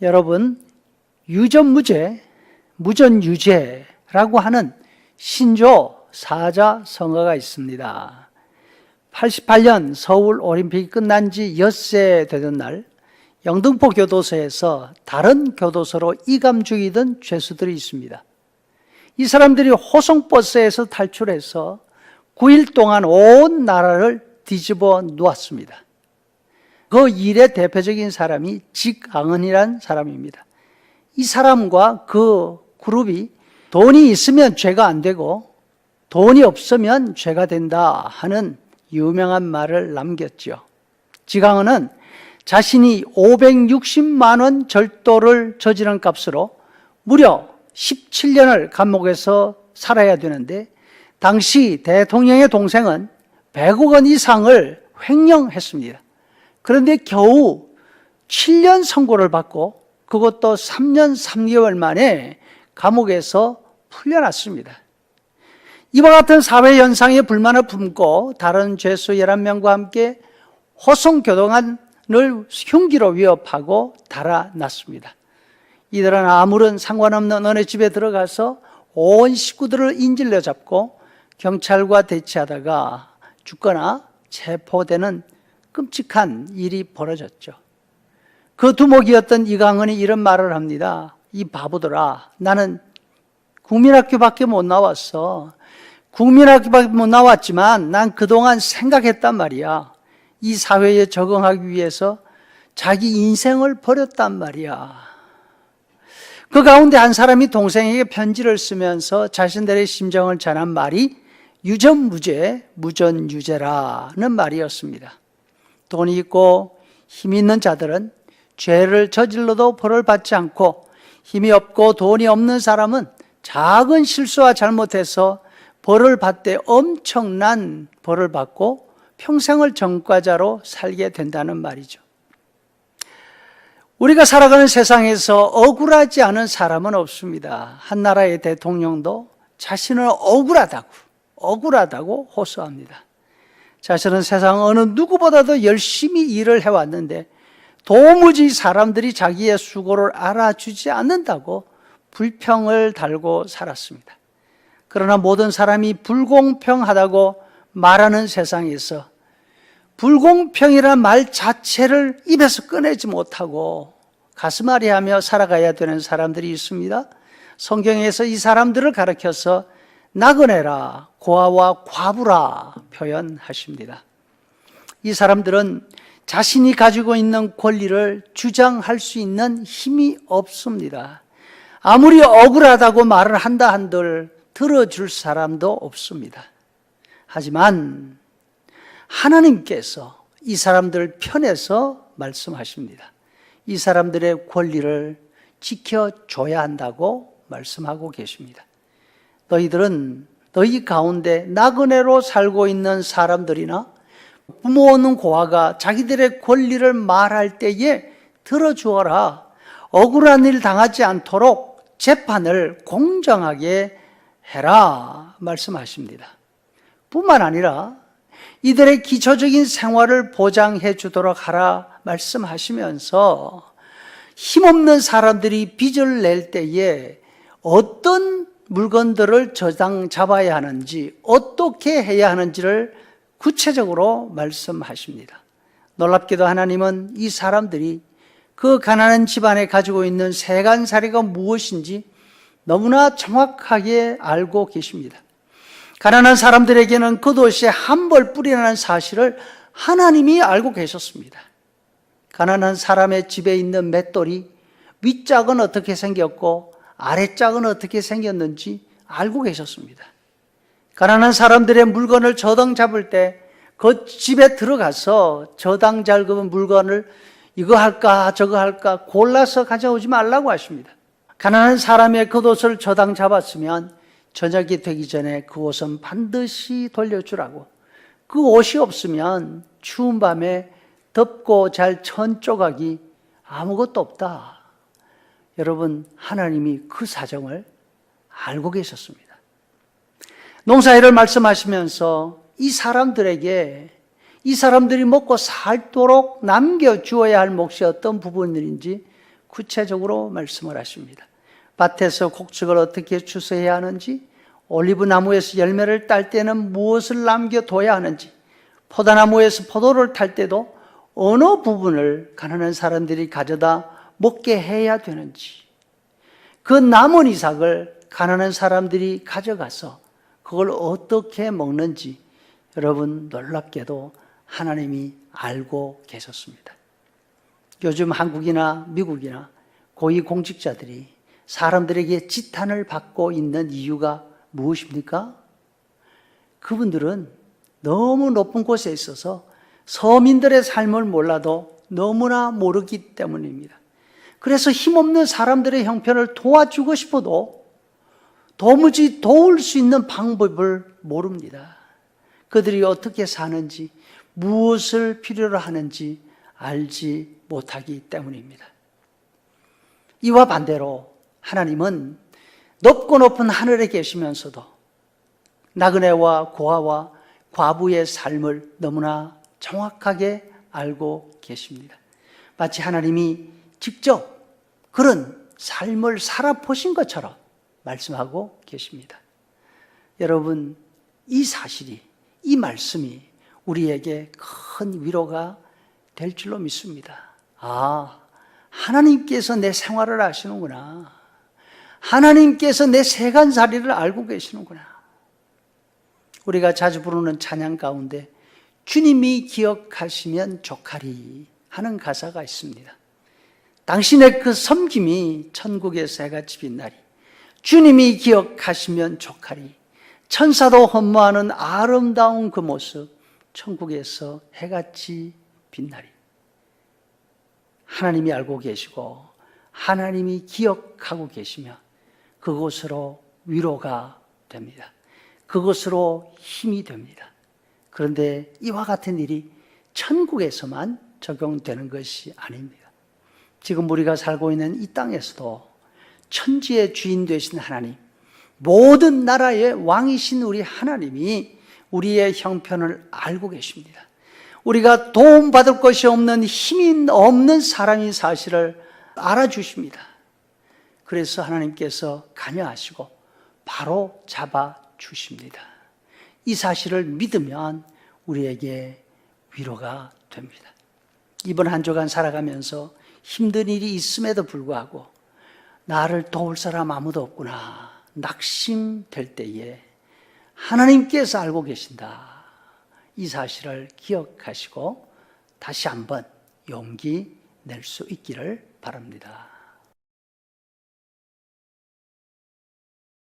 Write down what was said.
여러분, 유전무죄, 무전유죄라고 하는 신조 사자 성어가 있습니다. 88년 서울 올림픽이 끝난 지 엿새 되던 날, 영등포 교도소에서 다른 교도소로 이감 중이던 죄수들이 있습니다. 이 사람들이 호송버스에서 탈출해서 9일 동안 온 나라를 뒤집어 놓았습니다. 그 일의 대표적인 사람이 직앙은이라는 사람입니다. 이 사람과 그 그룹이 돈이 있으면 죄가 안 되고 돈이 없으면 죄가 된다 하는 유명한 말을 남겼죠. 지강은은 자신이 560만 원 절도를 저지른 값으로 무려 17년을 감옥에서 살아야 되는데 당시 대통령의 동생은 100억 원 이상을 횡령했습니다. 그런데 겨우 7년 선고를 받고 그것도 3년 3개월 만에 감옥에서 풀려났습니다. 이와 같은 사회 현상에 불만을 품고 다른 죄수 11명과 함께 호송교도관을 흉기로 위협하고 달아났습니다. 이들은 아무런 상관없는 어느 집에 들어가서 온 식구들을 인질로 잡고 경찰과 대치하다가 죽거나 체포되는 끔찍한 일이 벌어졌죠. 그 두목이었던 이강은이 이런 말을 합니다. 이 바보들아, 나는 국민학교밖에 못 나왔어. 국민학교밖에 못 나왔지만 난 그동안 생각했단 말이야. 이 사회에 적응하기 위해서 자기 인생을 버렸단 말이야. 그 가운데 한 사람이 동생에게 편지를 쓰면서 자신들의 심정을 전한 말이 유전무죄, 무전유죄라는 말이었습니다. 돈이 있고 힘이 있는 자들은 죄를 저질러도 벌을 받지 않고 힘이 없고 돈이 없는 사람은 작은 실수와 잘못해서 벌을 받되 엄청난 벌을 받고 평생을 전과자로 살게 된다는 말이죠. 우리가 살아가는 세상에서 억울하지 않은 사람은 없습니다. 한 나라의 대통령도 자신은 억울하다고, 억울하다고 호소합니다. 자신은 세상 어느 누구보다도 열심히 일을 해왔는데 도무지 사람들이 자기의 수고를 알아주지 않는다고 불평을 달고 살았습니다. 그러나 모든 사람이 불공평하다고 말하는 세상에서 불공평이라는 말 자체를 입에서 꺼내지 못하고 가슴앓이 하며 살아가야 되는 사람들이 있습니다. 성경에서 이 사람들을 가르쳐서 나그네라, 고아와 과부라 표현하십니다. 이 사람들은 자신이 가지고 있는 권리를 주장할 수 있는 힘이 없습니다. 아무리 억울하다고 말을 한다 한들 들어줄 사람도 없습니다. 하지만 하나님께서 이 사람들 편에서 말씀하십니다. 이 사람들의 권리를 지켜줘야 한다고 말씀하고 계십니다. 너희들은 너희 가운데 나그네로 살고 있는 사람들이나 부모 없는 고아가 자기들의 권리를 말할 때에 들어주어라. 억울한 일 당하지 않도록 재판을 공정하게 해라. 말씀하십니다. 뿐만 아니라 이들의 기초적인 생활을 보장해 주도록 하라 말씀하시면서 힘없는 사람들이 빚을 낼 때에 어떤 물건들을 저장 잡아야 하는지 어떻게 해야 하는지를 구체적으로 말씀하십니다. 놀랍게도 하나님은 이 사람들이 그 가난한 집안에 가지고 있는 세간살이가 무엇인지 너무나 정확하게 알고 계십니다. 가난한 사람들에게는 그 도시에 한 벌 뿌리라는 사실을 하나님이 알고 계셨습니다. 가난한 사람의 집에 있는 맷돌이 윗짝은 어떻게 생겼고 아래짝은 어떻게 생겼는지 알고 계셨습니다. 가난한 사람들의 물건을 저당 잡을 때 그 집에 들어가서 저당 잘급은 물건을 이거 할까 저거 할까 골라서 가져오지 말라고 하십니다. 가난한 사람의 겉옷을 저당 잡았으면 저녁이 되기 전에 그 옷은 반드시 돌려주라고. 그 옷이 없으면 추운 밤에 덥고 잘 천 조각이 아무것도 없다. 여러분, 하나님이 그 사정을 알고 계셨습니다. 농사일을 말씀하시면서 이 사람들에게 이 사람들이 먹고 살도록 남겨주어야 할 몫이 어떤 부분들인지 구체적으로 말씀을 하십니다. 밭에서 곡식을 어떻게 추수해야 하는지, 올리브 나무에서 열매를 딸 때는 무엇을 남겨둬야 하는지, 포도나무에서 포도를 탈 때도 어느 부분을 가난한 사람들이 가져다 먹게 해야 되는지, 그 남은 이삭을 가난한 사람들이 가져가서 그걸 어떻게 먹는지 여러분 놀랍게도 하나님이 알고 계셨습니다. 요즘 한국이나 미국이나 고위 공직자들이 사람들에게 지탄을 받고 있는 이유가 무엇입니까? 그분들은 너무 높은 곳에 있어서 서민들의 삶을 몰라도 너무나 모르기 때문입니다. 그래서 힘없는 사람들의 형편을 도와주고 싶어도 도무지 도울 수 있는 방법을 모릅니다. 그들이 어떻게 사는지, 무엇을 필요로 하는지 알지 못하기 때문입니다. 이와 반대로 하나님은 높고 높은 하늘에 계시면서도 나그네와 고아와 과부의 삶을 너무나 정확하게 알고 계십니다. 마치 하나님이 직접 그런 삶을 살아보신 것처럼 말씀하고 계십니다. 여러분, 이 사실이, 이 말씀이 우리에게 큰 위로가 될 줄로 믿습니다. 아, 하나님께서 내 생활을 아시는구나. 하나님께서 내 세간살이를 알고 계시는구나. 우리가 자주 부르는 찬양 가운데 주님이 기억하시면 좋하리 하는 가사가 있습니다. 당신의 그 섬김이 천국에서 해같이 빛나리. 주님이 기억하시면 좋하리. 천사도 헌모하는 아름다운 그 모습, 천국에서 해같이 빛나리. 하나님이 알고 계시고, 하나님이 기억하고 계시며, 그곳으로 위로가 됩니다. 그것으로 힘이 됩니다. 그런데 이와 같은 일이 천국에서만 적용되는 것이 아닙니다. 지금 우리가 살고 있는 이 땅에서도 천지의 주인 되신 하나님, 모든 나라의 왕이신 우리 하나님이 우리의 형편을 알고 계십니다. 우리가 도움받을 것이 없는 힘이 없는 사람인 사실을 알아주십니다. 그래서 하나님께서 관여하시고 바로 잡아 주십니다. 이 사실을 믿으면 우리에게 위로가 됩니다. 이번 한 주간 살아가면서 힘든 일이 있음에도 불구하고 나를 도울 사람 아무도 없구나. 낙심될 때에 하나님께서 알고 계신다. 이 사실을 기억하시고 다시 한번 용기 낼 수 있기를 바랍니다.